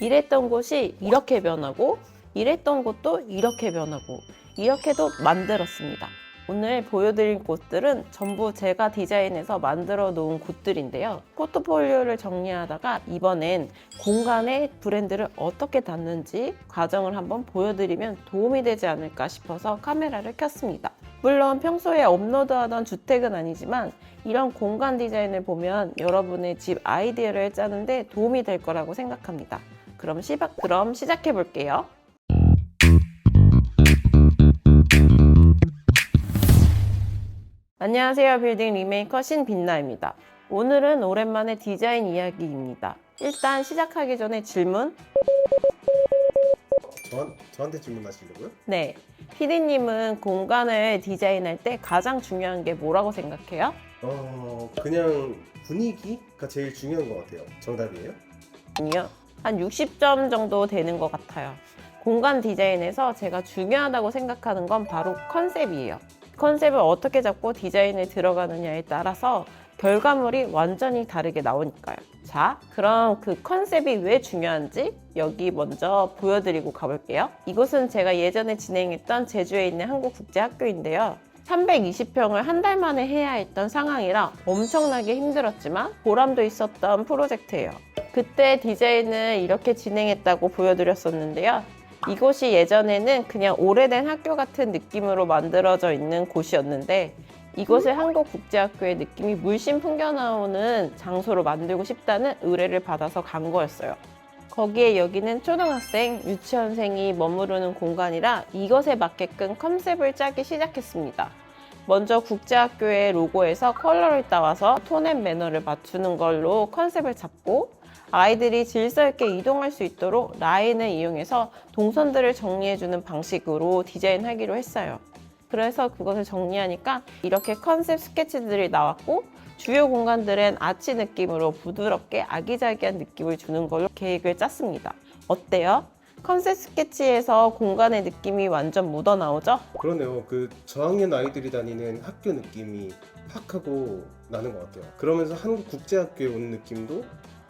일했던 곳이 이렇게 변하고 일했던 곳도 이렇게 변하고 이렇게도 만들었습니다. 오늘 보여드릴 곳들은 전부 제가 디자인해서 만들어 놓은 곳들인데요. 포트폴리오를 정리하다가 이번엔 공간에 브랜드를 어떻게 닫는지 과정을 한번 보여드리면 도움이 되지 않을까 싶어서 카메라를 켰습니다. 물론 평소에 업로드하던 주택은 아니지만 이런 공간 디자인을 보면 여러분의 집 아이디어를 짜는데 도움이 될 거라고 생각합니다. 그럼 시작, 그럼 시작해 볼게요. 안녕하세요. 빌딩 리메이커 신빛나입니다. 오늘은 오랜만에 디자인 이야기입니다. 일단 시작하기 전에 질문. 저한, 저한테 질문하시려고요? 네. 피디님은 공간을 디자인할 때 가장 중요한 게 뭐라고 생각해요? 어 그냥 분위기가 제일 중요한 것 같아요. 정답이에요? 아니요. 한 60점 정도 되는 것 같아요. 공간 디자인에서 제가 중요하다고 생각하는 건 바로 컨셉이에요. 컨셉을 어떻게 잡고 디자인에 들어가느냐에 따라서 결과물이 완전히 다르게 나오니까요. 자, 그럼 그 컨셉이 왜 중요한지 여기 먼저 보여드리고 가볼게요. 이곳은 제가 예전에 진행했던 제주에 있는 한국국제학교인데요. 320평을 한 달 만에 해야 했던 상황이라 엄청나게 힘들었지만 보람도 있었던 프로젝트예요. 그때 디자인을 이렇게 진행했다고 보여드렸었는데요. 이곳이 예전에는 그냥 오래된 학교 같은 느낌으로 만들어져 있는 곳이었는데 이곳을 한국국제학교의 느낌이 물씬 풍겨나오는 장소로 만들고 싶다는 의뢰를 받아서 간 거였어요. 거기에 여기는 초등학생, 유치원생이 머무르는 공간이라 이것에 맞게끔 컨셉을 짜기 시작했습니다. 먼저 국제학교의 로고에서 컬러를 따와서 톤앤 매너를 맞추는 걸로 컨셉을 잡고 아이들이 질서 있게 이동할 수 있도록 라인을 이용해서 동선들을 정리해주는 방식으로 디자인하기로 했어요. 그래서 그것을 정리하니까 이렇게 컨셉 스케치들이 나왔고 주요 공간들은 아치 느낌으로 부드럽게 아기자기한 느낌을 주는 걸로 계획을 짰습니다. 어때요? 컨셉 스케치에서 공간의 느낌이 완전 묻어나오죠? 그러네요. 그 저학년 아이들이 다니는 학교 느낌이 팍 하고 나는 것 같아요. 그러면서 한국 국제학교에 온 느낌도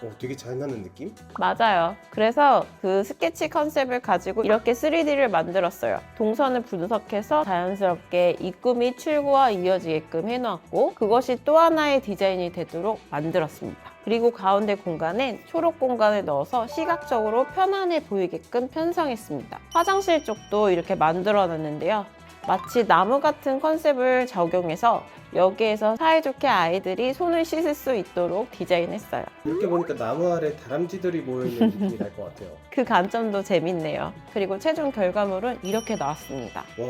어, 되게 잘 나는 느낌? 맞아요. 그래서 그 스케치 컨셉을 가지고 이렇게 3D를 만들었어요. 동선을 분석해서 자연스럽게 입구 및 출구와 이어지게끔 해놓았고 그것이 또 하나의 디자인이 되도록 만들었습니다. 그리고 가운데 공간엔 초록 공간을 넣어서 시각적으로 편안해 보이게끔 편성했습니다. 화장실 쪽도 이렇게 만들어 놨는데요. 마치 나무 같은 컨셉을 적용해서 여기에서 사이좋게 아이들이 손을 씻을 수 있도록 디자인했어요. 이렇게 보니까 나무 아래 다람쥐들이 모여있는 느낌이 날 것 같아요. 그 관점도 재밌네요. 그리고 최종 결과물은 이렇게 나왔습니다. 와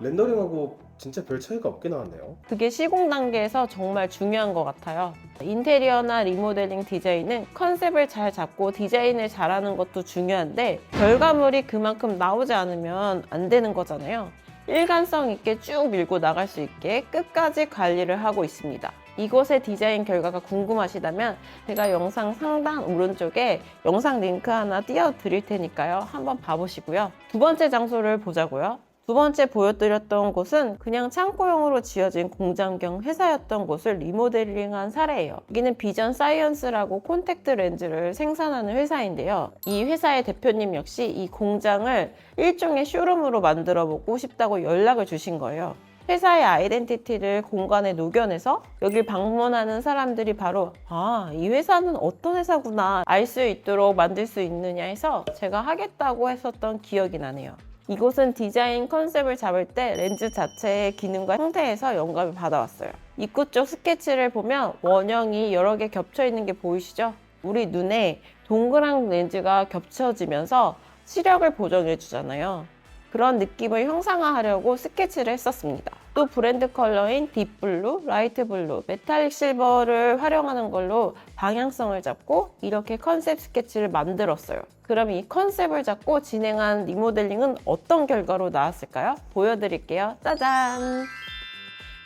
렌더링하고 진짜 별 차이가 없게 나왔네요. 그게 시공 단계에서 정말 중요한 것 같아요. 인테리어나 리모델링 디자인은 컨셉을 잘 잡고 디자인을 잘하는 것도 중요한데 결과물이 그만큼 나오지 않으면 안 되는 거잖아요. 일관성 있게 쭉 밀고 나갈 수 있게 끝까지 관리를 하고 있습니다. 이곳의 디자인 결과가 궁금하시다면 제가 영상 상단 오른쪽에 영상 링크 하나 띄워 드릴 테니까요. 한번 봐보시고요. 두 번째 장소를 보자고요. 두 번째 보여드렸던 곳은 그냥 창고용으로 지어진 공장 겸 회사였던 곳을 리모델링한 사례예요. 여기는 비전 사이언스라고 콘택트 렌즈를 생산하는 회사인데요. 이 회사의 대표님 역시 이 공장을 일종의 쇼룸으로 만들어 보고 싶다고 연락을 주신 거예요. 회사의 아이덴티티를 공간에 녹여내서 여길 방문하는 사람들이 바로 아, 이 회사는 어떤 회사구나 알 수 있도록 만들 수 있느냐 해서 제가 하겠다고 했었던 기억이 나네요. 이곳은 디자인 컨셉을 잡을 때 렌즈 자체의 기능과 형태에서 영감을 받아왔어요. 입구 쪽 스케치를 보면 원형이 여러 개 겹쳐 있는 게 보이시죠? 우리 눈에 동그란 렌즈가 겹쳐지면서 시력을 보정해 주잖아요. 그런 느낌을 형상화하려고 스케치를 했었습니다. 또 브랜드 컬러인 딥블루, 라이트 블루, 메탈릭 실버를 활용하는 걸로 방향성을 잡고 이렇게 컨셉 스케치를 만들었어요. 그럼 이 컨셉을 잡고 진행한 리모델링은 어떤 결과로 나왔을까요? 보여드릴게요. 짜잔!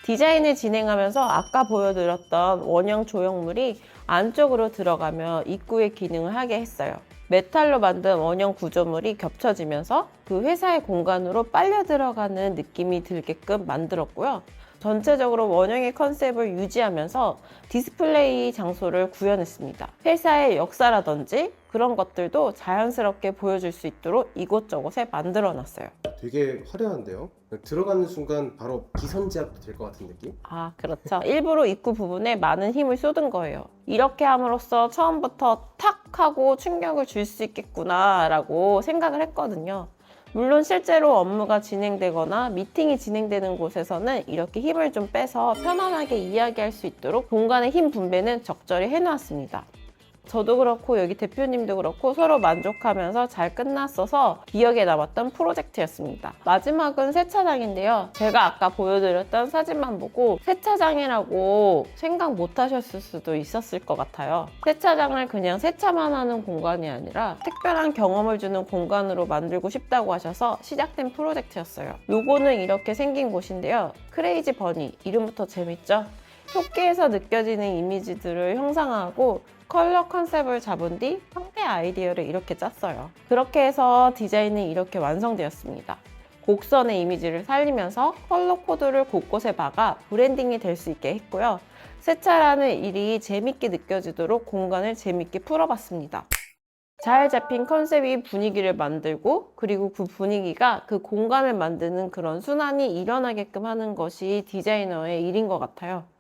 디자인을 진행하면서 아까 보여드렸던 원형 조형물이 안쪽으로 들어가며 입구의 기능을 하게 했어요. 메탈로 만든 원형 구조물이 겹쳐지면서 그 회사의 공간으로 빨려 들어가는 느낌이 들게끔 만들었고요. 전체적으로 원형의 컨셉을 유지하면서 디스플레이 장소를 구현했습니다. 회사의 역사라든지 그런 것들도 자연스럽게 보여줄 수 있도록 이곳저곳에 만들어 놨어요. 되게 화려한데요. 들어가는 순간 바로 기선제압도 될 것 같은 느낌? 아, 그렇죠. 일부러 입구 부분에 많은 힘을 쏟은 거예요. 이렇게 함으로써 처음부터 탁 하고 충격을 줄 수 있겠구나라고 생각을 했거든요. 물론 실제로 업무가 진행되거나 미팅이 진행되는 곳에서는 이렇게 힘을 좀 빼서 편안하게 이야기할 수 있도록 공간의 힘 분배는 적절히 해놓았습니다. 저도 그렇고 여기 대표님도 그렇고 서로 만족하면서 잘 끝났어서 기억에 남았던 프로젝트였습니다. 마지막은 세차장인데요. 제가 아까 보여드렸던 사진만 보고 세차장이라고 생각 못 하셨을 수도 있었을 것 같아요. 세차장을 그냥 세차만 하는 공간이 아니라 특별한 경험을 주는 공간으로 만들고 싶다고 하셔서 시작된 프로젝트였어요. 요거는 이렇게 생긴 곳인데요. 크레이지 버니 이름부터 재밌죠? 토끼에서 느껴지는 이미지들을 형상화하고 컬러 컨셉을 잡은 뒤 형태 아이디어를 이렇게 짰어요. 그렇게 해서 디자인은 이렇게 완성되었습니다. 곡선의 이미지를 살리면서 컬러 코드를 곳곳에 박아 브랜딩이 될 수 있게 했고요. 세차라는 일이 재밌게 느껴지도록 공간을 재밌게 풀어봤습니다. 잘 잡힌 컨셉이 분위기를 만들고 그리고 그 분위기가 그 공간을 만드는 그런 순환이 일어나게끔 하는 것이 디자이너의 일인 것 같아요.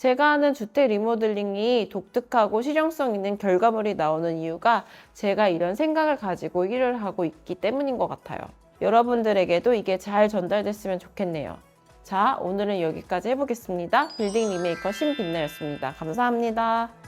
제가 하는 주택 리모델링이 독특하고 실용성 있는 결과물이 나오는 이유가 제가 이런 생각을 가지고 일을 하고 있기 때문인 것 같아요. 여러분들에게도 이게 잘 전달됐으면 좋겠네요. 자, 오늘은 여기까지 해보겠습니다. 빌딩 리메이커 신빛나였습니다. 감사합니다.